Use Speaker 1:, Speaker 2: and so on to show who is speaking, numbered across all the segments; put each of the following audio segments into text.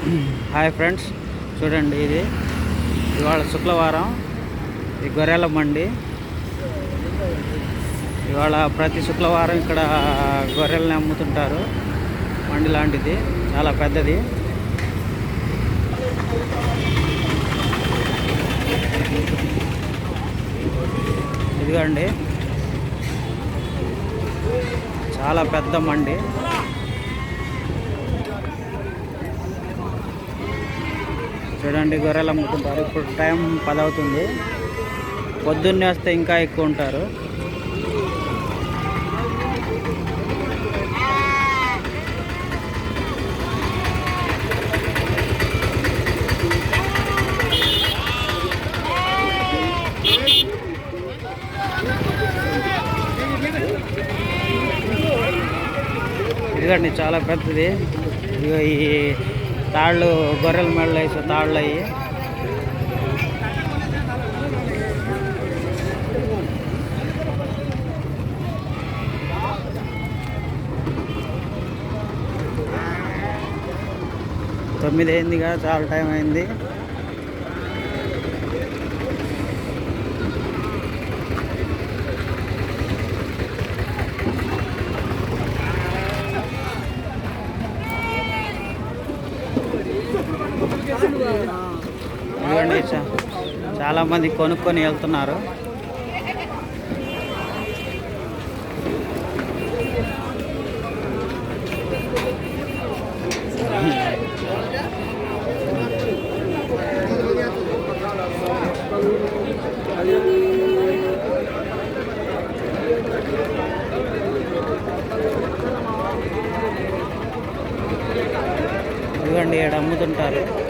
Speaker 1: Hi friends చూడండి ఇది. ఇవాళ శుక్రవారం ఈ గొర్రెల మండి. ఇవాళ ప్రతి శుక్రవారం ఇక్కడ గొర్రెల్ని అమ్ముతుంటారు. మండి లాంటిది చాలా పెద్దది. ఇదిగోండి. చాలా పెద్ద మండి. చూడండి గొర్రెలు అమ్ముతుంటారు. ఇప్పుడు టైం పదవుతుంది. పొద్దున్నే వస్తే ఇంకా ఎక్కువ ఉంటారు. ఇదిగండి చాలా పెద్దది. ఇదిగో ఈ తాళ్ళు గొర్రెల మెడలు వేసే తాళ్ళు అయ్యి. తొమ్మిది అయిందిగా చాలా టైం అయింది ఇదిగోండి చా- చాలామంది కొనుక్కొని వెళ్తున్నారు. చూడండి ఇక్కడ అమ్ముతుంటారు.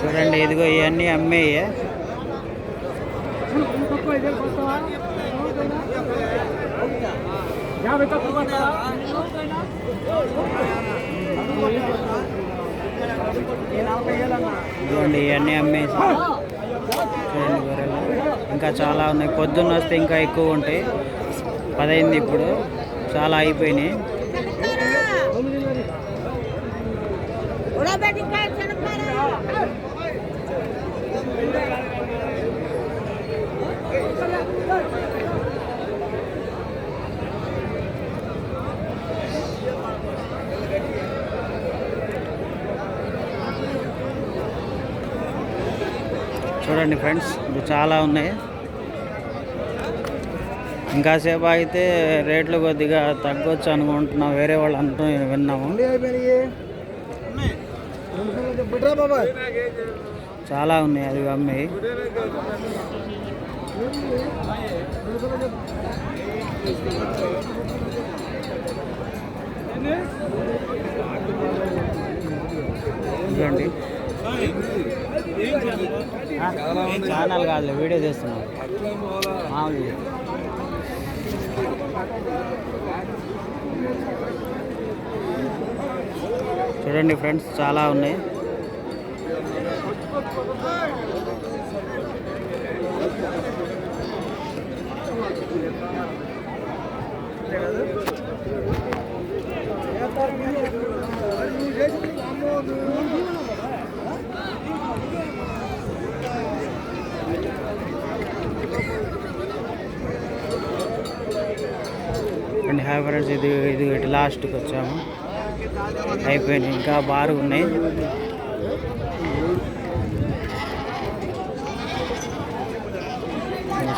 Speaker 1: చూడండి ఇదిగో ఇవన్నీ అమ్మేయే. ఇదిగోండి ఇవన్నీ అమ్మేసి. చూడండి గొర్రెలు ఇంకా చాలా ఉన్నాయి. పొద్దున్న వస్తే ఇంకా ఎక్కువ ఉంటాయి. పదైంది ఇప్పుడు. చాలా అయిపోయినాయి. చూడండి ఫ్రెండ్స్ ఇవి చాలా ఉన్నాయి. ఇంకాసేపు అయితే రేట్లు కొద్దిగా తగ్గొచ్చు అనుకుంటున్నాం వేరే వాళ్ళు అంటూ విన్నాము. చాలా ఉన్నాయి అది అమ్మాయి ఇదండి ఛానల్ కాదు వీడియో చేస్తున్నాం. మామూలుగా. చూడండి ఫ్రెండ్స్ చాలా ఉన్నాయి అండ్ హాయ్ ఫ్రెండ్స్ ఇది ఇది ఇటు లాస్ట్కి వచ్చాము. అయిపోయింది ఇంకా బారు ఉన్నాయి.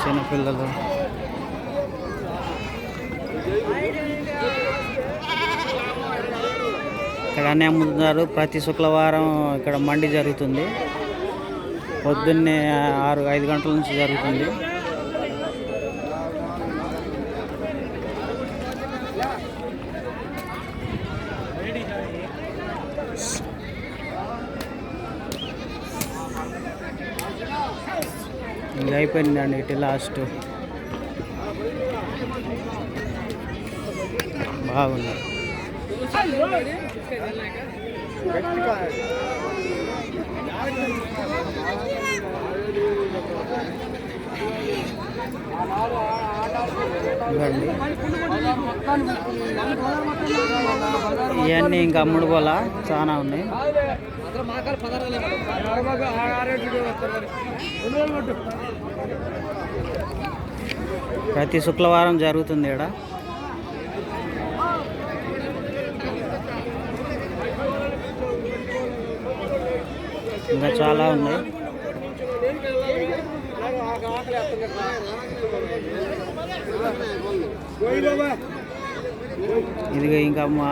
Speaker 1: చిన్న పిల్లలు. ఇక్కడ అన్నీ అమ్ముతున్నారు ప్రతి శుక్రవారం ఇక్కడ మండి జరుగుతుంది. పొద్దున్నే ఆరు ఐదు గంటల నుంచి జరుగుతుంది. ఇంకా అయిపోయిందండి ఇటు లాస్ట్ బాగుంది. ఇవన్నీ ఇంకా అమ్ముడు పోలా చాలా ఉన్నాయి. ప్రతి శుక్రవారం జరుగుతుంది ఇక్కడ ఇంకా చాలా ఉన్నాయి ఇది ఇంకా మా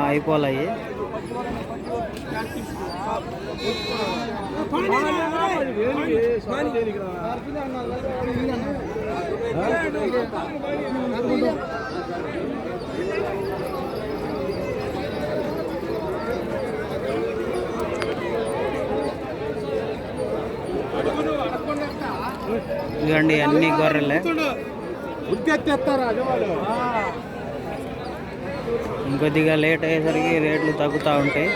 Speaker 1: అయిపోలాయి అన్ని గొర్రెలే. ఇంకొద్దిగా లేట్ అయ్యేసరికి రేట్లు తగ్గుతూ ఉంటాయి.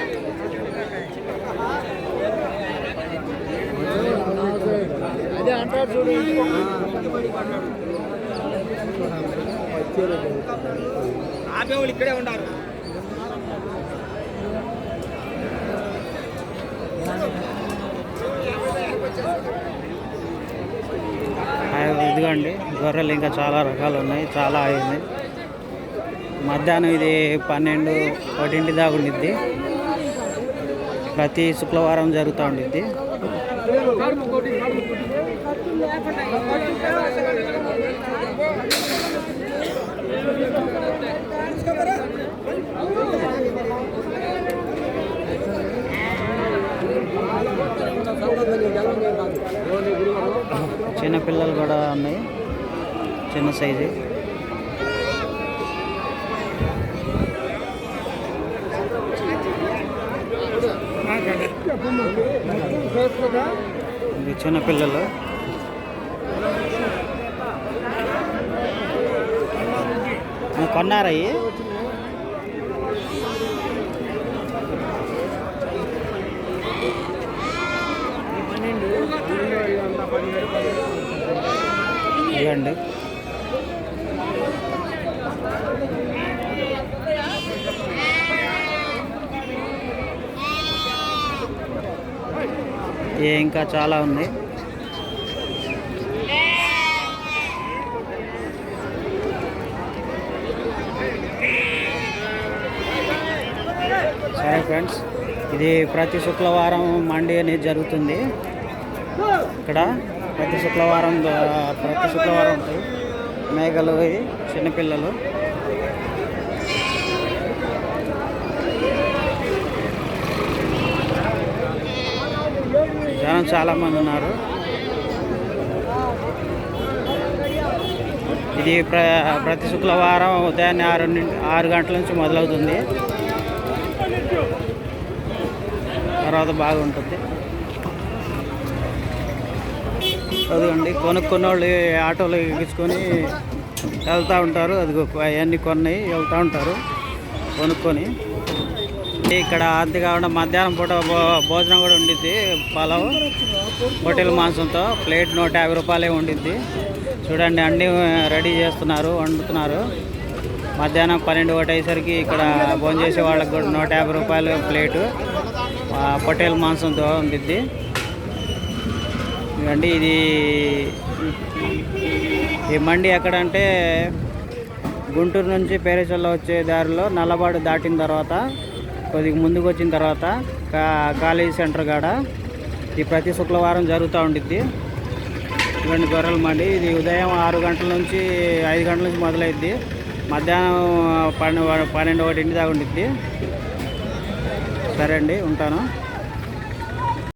Speaker 2: ఆపేవాళ్ళు ఇక్కడే ఉన్నారు
Speaker 1: ఇదిగోండి. గొర్రెలు ఇంకా చాలా రకాలు ఉన్నాయి చాలా అయింది. మధ్యాహ్నం ఇది పన్నెండు ఒకటింటి దాకా ఉండిద్ది. ప్రతి శుక్రవారం జరుగుతూ ఉండిద్ది. చిన్న పిల్లలు కూడా ఉన్నాయి. చిన్న సైజు. ఇది చిన్న పిల్లలు. కొన్నారా ఇవ్వండి ఏ ఇంకా చాలా ఉంది హాయ్ ఫ్రెండ్స్. ఇది ప్రతి శుక్రవారం మండే అనేది జరుగుతుంది. ఇక్కడ ప్రతి శుక్రవారం ప్రతి శుక్రవారం మేఘలు మేకలు ఇవి చిన్నపిల్లలు. జనం చాలా మంది ఉన్నారు. ఇది ప్ర ప్రతి శుక్రవారం ఉదయాన్నే ఆరు ఆరు గంటల నుంచి మొదలవుతుంది. తర్వాత బాగుంటుంది. అదిగోండి కొనుక్కున్న వాళ్ళు ఆటోలు ఎక్కించుకొని వెళ్తూ ఉంటారు. అది అవన్నీ కొన్నాయి వెళ్తూ ఉంటారు కొనుక్కొని. ఇక్కడ అంతే కాకుండా మధ్యాహ్నం పూట భో- భోజనం కూడా ఉండిద్ది పలావ్ హోటల్ మాంసంతో. ప్లేట్ నూట యాభై రూపాయలే ఉండిద్ది. చూడండి అన్నీ రెడీ చేస్తున్నారు వండుతున్నారు. మధ్యాహ్నం పన్నెండు ఒకటి అయ్యేసరికి ఇక్కడ భోజనం చేసే వాళ్ళకి కూడా నూట యాభై రూపాయలు ప్లేటు. పొటేల్ మాంసం మాంసంతో ఉండిద్ది. ఇదండి ఇది ఈ మండి ఎక్కడంటే గుంటూరు నుంచి పేరేచల్ల వచ్చే దారిలో నల్లబాడు దాటిన తర్వాత కొద్దిగా ముందుకు వచ్చిన తర్వాత కా కాలేజీ సెంటర్ కాడ ఇది ప్రతి శుక్రవారం జరుగుతూ ఉండిద్ది. రెండు గొర్రెల మండి. ఇది ఉదయం ఆరు గంటల నుంచి ఐదు గంటల నుంచి మొదలైద్ది. మధ్యాహ్నం పన్నెండు పన్నెండు ఒకటింటి దాకా ఉండిద్ది. సరే అండి ఉంటాను.